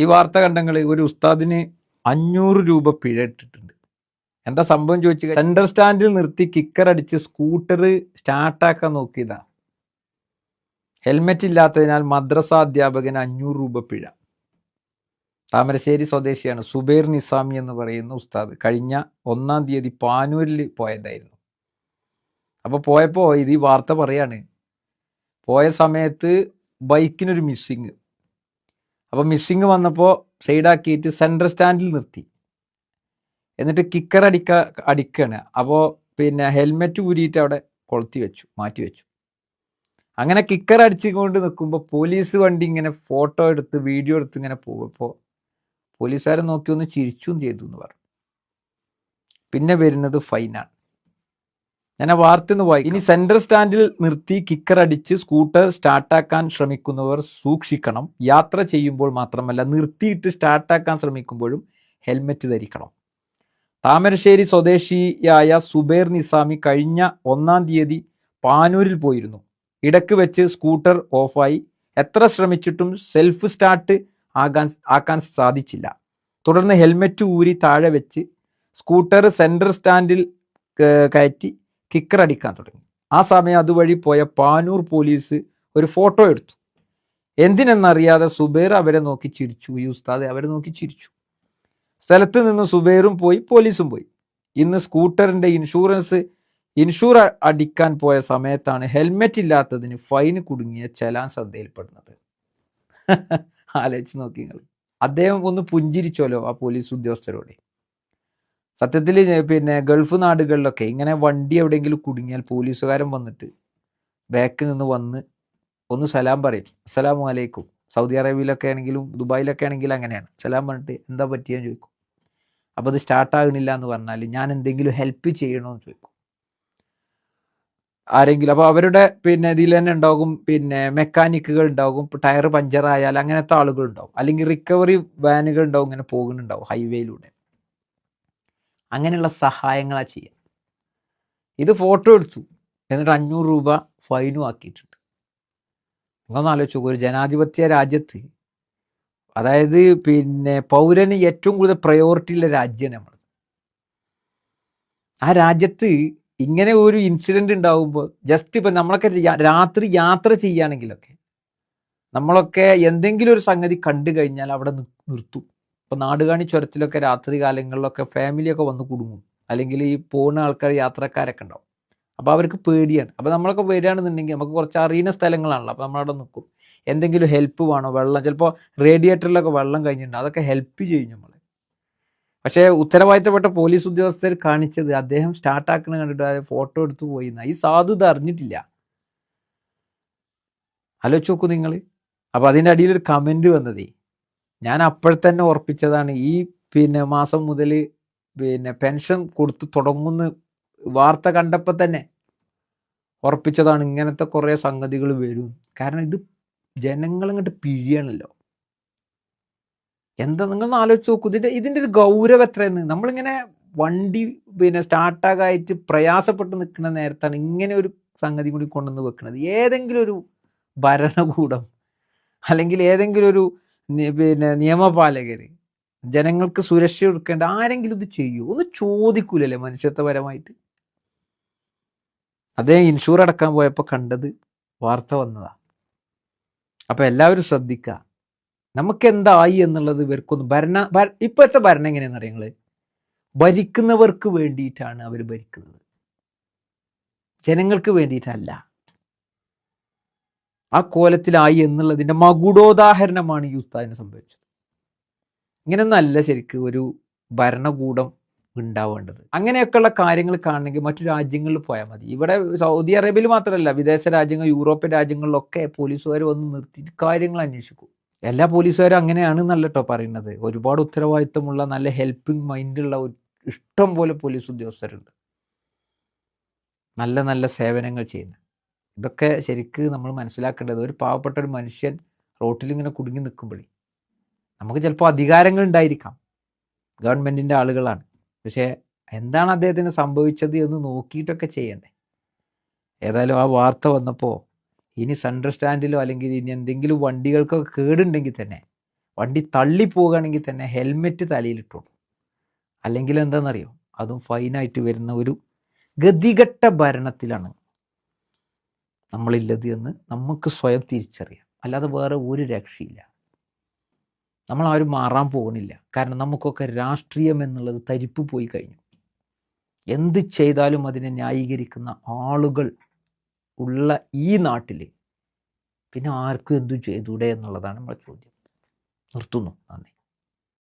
ഈ വാർത്ത കണ്ടങ്ങൾ ഒരു ഉസ്താദിന് അഞ്ഞൂറ് രൂപ പിഴ ഇട്ടിട്ടുണ്ട്. എന്താ സംഭവം ചോദിച്ചു സെൻട്രൽ സ്റ്റാൻഡിൽ നിർത്തി കിക്കർ അടിച്ച് സ്കൂട്ടർ സ്റ്റാർട്ടാക്കാൻ നോക്കിയതാ. ഹെൽമെറ്റ് ഇല്ലാത്തതിനാൽ മദ്രസ അധ്യാപകന് അഞ്ഞൂറ് രൂപ പിഴ. താമരശ്ശേരി സ്വദേശിയാണ് സുബൈർ നിസാമി എന്ന് പറയുന്ന ഉസ്താദ് കഴിഞ്ഞ ഒന്നാം തീയതി പാനൂരിൽ പോയതായിരുന്നു. അപ്പോൾ പോയപ്പോൾ ഇത് ഈ വാർത്ത പറയാണ് പോയ സമയത്ത് ബൈക്കിനൊരു മിസ്സിങ് അപ്പോൾ മിസ്സിങ് വന്നപ്പോൾ സൈഡാക്കിയിട്ട് സെൻട്രൽ സ്റ്റാൻഡിൽ നിർത്തി. എന്നിട്ട് കിക്കർ അടിക്ക അടിക്കുകയാണ് അപ്പോൾ പിന്നെ ഹെൽമെറ്റ് ഊരിയിട്ട് അവിടെ കൊളുത്തി വെച്ചു മാറ്റി വെച്ചു. അങ്ങനെ കിക്കർ അടിച്ചുകൊണ്ട് നിൽക്കുമ്പോൾ പോലീസ് വണ്ടി ഇങ്ങനെ ഫോട്ടോ എടുത്ത് വീഡിയോ എടുത്ത് ഇങ്ങനെ പോകുമ്പോൾ പോലീസുകാരെ നോക്കി ഒന്ന് ചിരിച്ചും ചെയ്തു എന്ന് പറഞ്ഞു. പിന്നെ വരുന്നത് ഫൈനാണ് ഞാൻ ആ വാർത്ത ഒന്ന് വായിക്കും. ഇനി സെൻട്രൽ സ്റ്റാൻഡിൽ നിർത്തി കിക്കർ അടിച്ച് സ്കൂട്ടർ സ്റ്റാർട്ടാക്കാൻ ശ്രമിക്കുന്നവർ സൂക്ഷിക്കണം. യാത്ര ചെയ്യുമ്പോൾ മാത്രമല്ല നിർത്തിയിട്ട് സ്റ്റാർട്ടാക്കാൻ ശ്രമിക്കുമ്പോഴും ഹെൽമെറ്റ് ധരിക്കണം. താമരശ്ശേരി സ്വദേശിയായ സുബേർ നിസാമി കഴിഞ്ഞ ഒന്നാം തീയതി പാനൂരിൽ പോയിരുന്നു. ഇടയ്ക്ക് വെച്ച് സ്കൂട്ടർ ഓഫായി എത്ര ശ്രമിച്ചിട്ടും സെൽഫ് സ്റ്റാർട്ട് ആകാൻ ആക്കാൻ സാധിച്ചില്ല. തുടർന്ന് ഹെൽമെറ്റ് ഊരി താഴെ വെച്ച് സ്കൂട്ടർ സെൻട്രൽ സ്റ്റാൻഡിൽ കയറ്റി. കിക്കർ അടിക്കാൻ തുടങ്ങി. ആ സമയം അതുവഴി പോയ പാനൂർ പോലീസ് ഒരു ഫോട്ടോ എടുത്തു. എന്തിനെന്നറിയാതെ സുബേർ അവരെ നോക്കി ചിരിച്ചു. ഈ ഉസ്താദ് അവരെ നോക്കി ചിരിച്ചു. സ്ഥലത്ത് നിന്ന് സുബേറും പോയി പോലീസും പോയി. ഇന്ന് സ്കൂട്ടറിന്റെ ഇൻഷുറൻസ് ഇൻഷൂർ അടിക്കാൻ പോയ സമയത്താണ് ഹെൽമെറ്റ് ഇല്ലാത്തതിന് ഫൈൻ കുടുങ്ങിയ ചലാൻ ശ്രദ്ധയിൽപ്പെടുന്നത്. ആലോചിച്ച് നോക്കി നിങ്ങൾ. അദ്ദേഹം ഒന്ന് പുഞ്ചിരിച്ചോലോ ആ പോലീസ് ഉദ്യോഗസ്ഥരോട്? സത്യത്തിൽ പിന്നെ ഗൾഫ് നാടുകളിലൊക്കെ ഇങ്ങനെ വണ്ടി എവിടെയെങ്കിലും കുടുങ്ങിയാൽ പോലീസുകാരൻ വന്നിട്ട് ബാക്ക് നിന്ന് വന്ന് ഒന്ന് സലാം പറയും. അസ്സലാമു അലൈക്കും. സൗദി അറേബ്യയിലൊക്കെ ആണെങ്കിലും ദുബായിലൊക്കെ ആണെങ്കിലും അങ്ങനെയാണ്. സലാം പറഞ്ഞിട്ട് എന്താ പറ്റിയെന്ന് ചോദിക്കും. അപ്പോൾ അത് സ്റ്റാർട്ട് ആകണില്ല എന്ന് പറഞ്ഞാൽ ഞാൻ എന്തെങ്കിലും ഹെൽപ്പ് ചെയ്യണമെന്ന് ചോദിക്കും. ആരെങ്കിലും അപ്പോൾ അവരുടെ പിന്നെ ഇതിൽ തന്നെ ഉണ്ടാകും. പിന്നെ മെക്കാനിക്കുകൾ ഉണ്ടാകും. ടയർ പഞ്ചറായാൽ അങ്ങനത്തെ ആളുകൾ ഉണ്ടാകും അല്ലെങ്കിൽ റിക്കവറി വാനുകൾ ഉണ്ടാകും ഇങ്ങനെ പോകുന്നുണ്ടാവും. ഹൈവേയിലൂടെ അങ്ങനെയുള്ള സഹായങ്ങളാണ് ചെയ്യുക. ഇത് ഫോട്ടോ എടുത്തു. എന്നിട്ട് അഞ്ഞൂറ് രൂപ ഫൈനും ആക്കിയിട്ടുണ്ട്. നിങ്ങളൊന്ന് ആലോചിച്ചു ഒരു ജനാധിപത്യ രാജ്യത്ത് അതായത് പിന്നെ പൗരന് ഏറ്റവും കൂടുതൽ പ്രയോറിറ്റി ഉള്ള രാജ്യമാണ് നമ്മൾ ആ രാജ്യത്ത് ഇങ്ങനെ ഒരു ഇൻസിഡന്റ് ഉണ്ടാവുമ്പോൾ ജസ്റ്റ് ഇപ്പം നമ്മളൊക്കെ രാത്രി യാത്ര ചെയ്യുകയാണെങ്കിലൊക്കെ നമ്മളൊക്കെ എന്തെങ്കിലും ഒരു സംഗതി കണ്ടു കഴിഞ്ഞാൽ അവിടെ നിർത്തും. ഇപ്പം നാടുകാണി ചുരത്തിലൊക്കെ രാത്രി കാലങ്ങളിലൊക്കെ ഫാമിലിയൊക്കെ വന്ന് കുടുങ്ങും. അല്ലെങ്കിൽ ഈ പോകുന്ന ആൾക്കാർ യാത്രക്കാരൊക്കെ ഉണ്ടാവും. അപ്പോൾ അവർക്ക് പേടിയാണ്. അപ്പോൾ നമ്മളൊക്കെ വരികയാണെന്നുണ്ടെങ്കിൽ നമുക്ക് കുറച്ച് അറിയുന്ന സ്ഥലങ്ങളാണല്ലോ. അപ്പോൾ നമ്മളവിടെ നിൽക്കും എന്തെങ്കിലും ഹെൽപ്പ് വേണോ? വെള്ളം. ചിലപ്പോൾ റേഡിയേറ്ററിലൊക്കെ വെള്ളം കഴിഞ്ഞിട്ടുണ്ട്. അതൊക്കെ ഹെൽപ്പ് ചെയ്യും നമ്മൾ പക്ഷേ ഉത്തരവാദിത്തപ്പെട്ട പോലീസ് ഉദ്യോഗസ്ഥർ കാണിച്ചത് അദ്ദേഹം സ്റ്റാർട്ടാക്കണ കണ്ടിട്ട് അതായത് ഫോട്ടോ എടുത്തു പോയി. ഈ സാധു ഇത് അറിഞ്ഞിട്ടില്ല. ആലോചിച്ച് നോക്കൂ നിങ്ങൾ അപ്പോൾ അതിന്റെ അടിയിൽ ഒരു കമന്റ് വന്നതേ. ഞാൻ അപ്പോഴത്തന്നെ ഉറപ്പിച്ചതാണ് ഈ പിന്നെ മാസം മുതൽ പിന്നെ പെൻഷൻ കൊടുത്തു തുടങ്ങുന്ന വാർത്ത കണ്ടപ്പോൾ തന്നെ ഉറപ്പിച്ചതാണ് ഇങ്ങനത്തെ കുറേ സംഗതികൾ വരും. കാരണം ഇത് ജനങ്ങളിങ്ങോട്ട് പിഴിയണല്ലോ. എന്താ നിങ്ങൾ ആലോചിച്ച് നോക്കൂ. ഇതിന്റെ ഇതിന്റെ ഒരു ഗൗരവം എത്രയാണ്? നമ്മളിങ്ങനെ വണ്ടി പിന്നെ സ്റ്റാർട്ടാകായിട്ട് പ്രയാസപ്പെട്ട് നിൽക്കുന്ന നേരത്താണ് ഇങ്ങനെ ഒരു സംഗതി കൂടി കൊണ്ടുവന്ന് വെക്കുന്നത് ഏതെങ്കിലും ഒരു ഭരണകൂടം അല്ലെങ്കിൽ ഏതെങ്കിലും ഒരു പിന്നെ നിയമപാലകർ ജനങ്ങൾക്ക് സുരക്ഷ കൊടുക്കേണ്ട ആരെങ്കിലും ഇത് ചെയ്യൂ. ഒന്ന് ചോദിക്കൂലല്ലേ മനുഷ്യത്വപരമായിട്ട്? അദ്ദേഹം ഇൻഷൂർ അടക്കാൻ പോയപ്പോൾ കണ്ടത് വാർത്ത വന്നതാ. അപ്പൊ എല്ലാവരും ശ്രദ്ധിക്കുക നമുക്ക് എന്തായി എന്നുള്ളത് ഇവർക്കൊന്ന് ഭരണ ഭര- ഇപ്പോഴത്തെ ഭരണം എങ്ങനെയാണെന്ന് അറിയങ്ങൾ ഭരിക്കുന്നവർക്ക് വേണ്ടിയിട്ടാണ് അവർ ഭരിക്കുന്നത്. ജനങ്ങൾക്ക് വേണ്ടിയിട്ടല്ല. ആ കോലത്തിലായി എന്നുള്ളതിന്റെ മകുടോദാഹരണമാണ് ഈ സംഭവിച്ചത്. ഇങ്ങനൊന്നല്ല ശരിക്ക് ഒരു ഭരണകൂടം ഉണ്ടാവേണ്ടത്. അങ്ങനെയൊക്കെയുള്ള കാര്യങ്ങൾ കാണണമെങ്കിൽ മറ്റു രാജ്യങ്ങളിൽ പോയാൽ മതി. ഇവിടെ സൗദി അറേബ്യയിൽ മാത്രമല്ല വിദേശ രാജ്യങ്ങൾ യൂറോപ്യൻ രാജ്യങ്ങളിലൊക്കെ പോലീസുകാർ വന്ന് നിർത്തി കാര്യങ്ങൾ അന്വേഷിക്കും. എല്ലാ പോലീസുകാരും അങ്ങനെയാണ് എന്നല്ല കേട്ടോ പറയുന്നത്. ഒരുപാട് ഉത്തരവാദിത്തമുള്ള നല്ല ഹെൽപ്പിംഗ് മൈൻഡുള്ള ഇഷ്ടം പോലെ പോലീസ് ഉദ്യോഗസ്ഥരുണ്ട്. നല്ല നല്ല സേവനങ്ങൾ ചെയ്യുന്ന. ഇതൊക്കെ ശരിക്ക് നമ്മൾ മനസ്സിലാക്കേണ്ടത് ഒരു പാവപ്പെട്ട ഒരു മനുഷ്യൻ റോട്ടിൽ ഇങ്ങനെ കുടുങ്ങി നിൽക്കുമ്പോഴേ നമുക്ക് ചിലപ്പോൾ അധികാരങ്ങൾ ഉണ്ടായിരിക്കാം. ഗവൺമെന്റിന്റെ ആളുകളാണ്. പക്ഷേ എന്താണ് അദ്ദേഹത്തിന് സംഭവിച്ചത് എന്ന് നോക്കിയിട്ടൊക്കെ ചെയ്യണ്ടേ? ഏതായാലും ആ വാർത്ത വന്നപ്പോൾ ഇനി സെൻട്രൽ സ്റ്റാൻഡിലോ അല്ലെങ്കിൽ ഇനി എന്തെങ്കിലും വണ്ടികൾക്കൊക്കെ കേടുണ്ടെങ്കിൽ തന്നെ വണ്ടി തള്ളി പോവുകയാണെങ്കിൽ തന്നെ ഹെൽമെറ്റ് തലയിലിട്ടോളൂ അല്ലെങ്കിൽ എന്താണെന്നറിയോ? അതും ഫൈനായിട്ട് വരുന്ന ഒരു ഗതികെട്ട ഭരണത്തിലാണ് നമ്മളില്ലത് എന്ന് നമുക്ക് സ്വയം തിരിച്ചറിയാം. അല്ലാതെ വേറെ ഒരു രക്ഷയില്ല. നമ്മൾ ആരും മാറാൻ പോകുന്നില്ല കാരണം നമുക്കൊക്കെ രാഷ്ട്രീയം എന്നുള്ളത് തരിപ്പ് പോയി കഴിഞ്ഞു. എന്ത് ചെയ്താലും അതിനെ ന്യായീകരിക്കുന്ന ആളുകൾ ഉള്ള ഈ നാട്ടിൽ പിന്നെ ആർക്കും എന്തു ചെയ്തൂടെ എന്നുള്ളതാണ് നമ്മുടെ ചോദ്യം. നിർത്തുന്നു. നന്ദി.